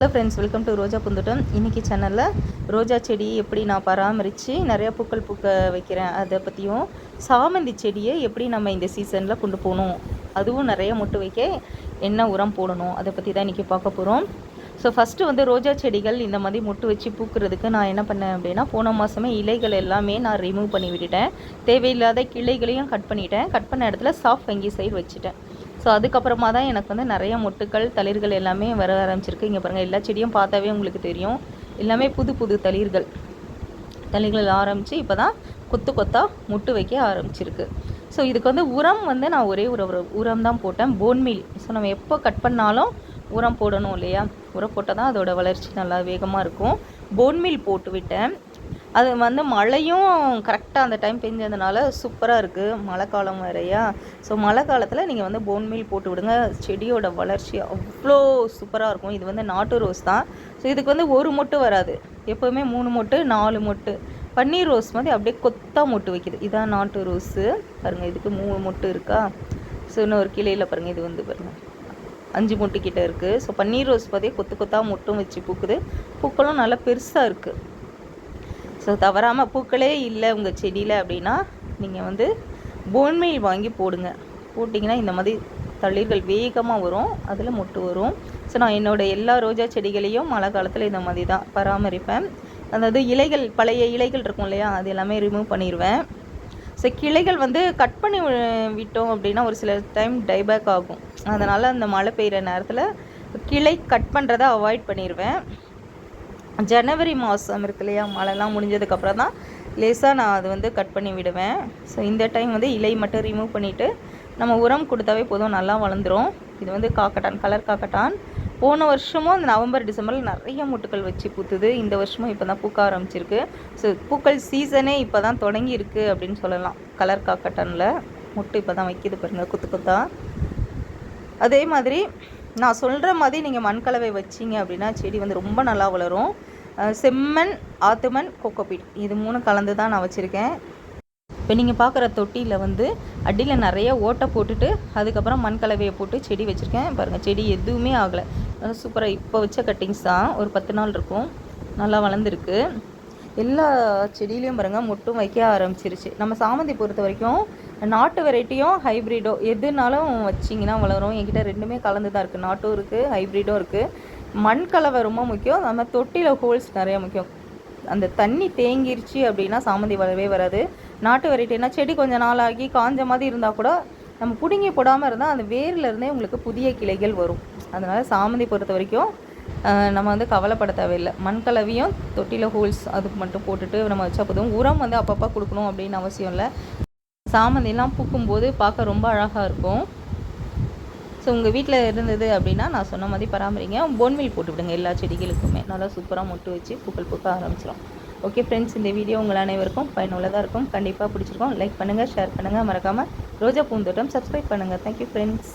Hello friends welcome to Roja புந்துட்டம் இன்றைக்கி சேனலில் ரோஜா செடி எப்படி நான் பராமரித்து நிறையா பூக்கள் பூக்க வைக்கிறேன் அதை பற்றியும் சாமந்தி செடியை எப்படி நம்ம இந்த சீசனில் கொண்டு போகணும் அதுவும் நிறைய மொட்டு வைக்க என்ன உரம் போடணும் அதை பற்றி தான் இன்றைக்கி பார்க்க போகிறோம் ஸோ ஃபஸ்ட்டு வந்து ரோஜா செடிகள் இந்த மாதிரி மொட்டு வச்சு பூக்கிறதுக்கு நான் என்ன பண்ணேன் அப்படின்னா போன மாதமே இலைகள் எல்லாமே நான் ரிமூவ் பண்ணி விட்டுட்டேன். தேவையில்லாத கிளைகளையும் கட் பண்ணிட்டேன். கட் பண்ண இடத்துல சாஃப்ட் வங்கி சைடு வச்சுட்டேன். ஸோ அதுக்கப்புறமா தான் எனக்கு வந்து நிறைய மொட்டுக்கள் தளிர்கள் எல்லாமே வர ஆரம்பிச்சிருக்கு. இங்கே பாருங்கள் எல்லா செடியும் பார்த்தாவே உங்களுக்கு தெரியும். எல்லாமே புது புது தளிர்கள் தளிர்கள் ஆரம்பித்து இப்போ தான் கொத்து கொத்தாக முட்டு வைக்க ஆரம்பிச்சிருக்கு. ஸோ இதுக்கு வந்து உரம் வந்து நான் ஒரே ஒரு உரம் தான் போட்டேன். போன்மீல் ஸோ நம்ம எப்போ கட் பண்ணாலும் உரம் போடணும் இல்லையா? உரம் போட்டால் தான் அதோட வளர்ச்சி நல்லா வேகமாக இருக்கும். போன்மீல் போட்டு விட்டேன். அது வந்து மழையும் கரெக்டாக அந்த டைம் பெஞ்சதுனால சூப்பராக இருக்குது மழை காலம் வேறையா? ஸோ மழை காலத்தில் நீங்கள் வந்து போன்மீல் போட்டு விடுங்க. செடியோட வளர்ச்சி அவ்வளோ சூப்பராக இருக்கும். இது வந்து நாட்டு ரோஸ் தான். ஸோ இதுக்கு வந்து ஒரு மொட்டு வராது. எப்போவுமே மூணு மொட்டு நாலு மொட்டு. பன்னீர் ரோஸ் மாதிரி அப்படியே கொத்தாக மொட்டு வைக்கிது. இதான் நாட்டு ரோஸு. பாருங்கள் இதுக்கு மூணு மொட்டு இருக்கா? ஸோ இன்னும் ஒரு கிளையில் பாருங்கள் இது வந்து பாருங்கள் அஞ்சு மொட்டு கிட்டே இருக்குது ஸோ பன்னீர் ரோஸ் பார்த்தே கொத்து கொத்தாக மொட்டும் வச்சு பூக்குது. பூக்களும் நல்லா பெருசாக இருக்குது ஸோ தவறாமல் பூக்களே இல்லை உங்கள் செடியில் அப்படின்னா நீங்கள் வந்து போன்மெயில் வாங்கி போடுங்க. போட்டிங்கன்னா இந்த மாதிரி தளிர்கள் வேகமாக வரும். அதில் மொட்டு வரும். ஸோ நான் என்னோடய எல்லா ரோஜா செடிகளையும் மழை காலத்தில் இந்த மாதிரி தான் பராமரிப்பேன். அதாவது இலைகள் பழைய இலைகள் இருக்கும் இல்லையா அது எல்லாமே ரிமூவ் பண்ணிடுவேன் ஸோ கிளைகள் வந்து கட் பண்ணி விட்டோம் அப்படின்னா ஒரு சில டைம் டைபேக் ஆகும். அதனால் அந்த மழை பெய்கிற நேரத்தில் கிளை கட் பண்ணுறதை அவாய்ட் பண்ணிடுவேன் ஜனவரி மாதம் இருக்கு இல்லையா? மழைலாம் முடிஞ்சதுக்கப்புறம் தான் லேசாக நான் அது வந்து கட் பண்ணி விடுவேன். ஸோ இந்த டைம் வந்து இலை மட்டும் ரிமூவ் பண்ணிவிட்டு நம்ம உரம் கொடுத்தாவே போதும் நல்லா வளர்ந்துடும் இது வந்து காக்கட்டான் கலர் காக்கட்டான். போன வருஷமும் அந்த நவம்பர் டிசம்பரில் நிறைய முட்டுக்கள் வச்சு பூத்துது. இந்த வருஷமும் இப்போ தான் பூக்க ஆரம்பிச்சிருக்கு. ஸோ பூக்கள் சீசனே இப்போ தான் தொடங்கி அப்படின்னு சொல்லலாம். கலர் காக்கட்டனில் முட்டு இப்போ தான் வைக்கிது பாருங்கள் குத்து குத்தா. அதே மாதிரி நான் சொல்கிற மாதிரி நீங்கள் மண்கலவை வச்சிங்க அப்படின்னா செடி வந்து ரொம்ப நல்லா வளரும். செம்மண் ஆத்துமண் கோகோபீட் இது மூணு கலந்து தான் நான் வச்சுருக்கேன். இப்போ நீங்கள் பார்க்குற தொட்டியில் வந்து அடியில் நிறைய ஓட்டை போட்டுட்டு அதுக்கப்புறம் மண் கலவையை போட்டு செடி வச்சுருக்கேன். பாருங்கள் செடி எதுவுமே ஆகலை. சூப்பராக இப்போ வச்ச கட்டிங்ஸ் தான். ஒரு பத்து நாள் இருக்கும். நல்லா வளர்ந்துருக்கு. எல்லா செடியிலையும் பாருங்கள் மொட்டும் வைக்க ஆரம்பிச்சிருச்சு. நம்ம சாமந்தி பொறுத்த வரைக்கும் நாட்டு வெரைட்டியும் ஹைப்ரிடோ எதுனாலும் வச்சிங்கன்னா வளரும். என்கிட்ட ரெண்டுமே கலந்து தான் இருக்குது நாட்டும் இருக்குது ஹைப்ரிடும் இருக்குது மண் கலவை ரொம்ப முக்கியம். நம்ம தொட்டியில் ஹோல்ஸ் நிறைய முக்கியம். அந்த தண்ணி தேங்கிருச்சு அப்படின்னா சாமந்தி வளரவே வராது. நாட்டு வெரைட்டினா செடி கொஞ்சம் நாளாகி காஞ்ச மாதிரி இருந்தால் கூட நம்ம பிடுங்கி போடாமல் இருந்தால் அந்த வேரில் இருந்தே உங்களுக்கு புதிய கிளைகள் வரும். அதனால் சாமந்தி பொறுத்த வரைக்கும் நம்ம வந்து கவலைப்பட தேவையில்லை. மண் கலவையும் தொட்டியில் ஹோல்ஸ் அதுக்கு மட்டும் போட்டுட்டு நம்ம வச்சா போதும். உரம் வந்து அப்பப்போ கொடுக்கணும் அப்படின்னு அவசியம் இல்லை. சாமந்திலாம் பூக்கும்போது பார்க்க ரொம்ப அழகாக இருக்கும். ஸோ உங்கள் வீட்டில் இருந்தது அப்படின்னா நான் சொன்ன மாதிரி பராமரிங்க. போன்வில் போட்டு விடுங்க எல்லா செடிகளுக்குமே. நல்லா சூப்பராக மொட்டு வச்சு பூக்கள் பூக்க ஆரம்பிச்சிடும் ஓகே ஃப்ரெண்ட்ஸ் இந்த வீடியோ உங்கள் அனைவருக்கும் பயனுள்ளதாக இருக்கும். கண்டிப்பாக பிடிச்சிருக்கோம். லைக் பண்ணுங்கள் ஷேர் பண்ணுங்கள் மறக்காமல் ரோஜா பூந்தோட்டம் சப்ஸ்கிரைப் பண்ணுங்கள் தேங்க்யூ ஃப்ரெண்ட்ஸ்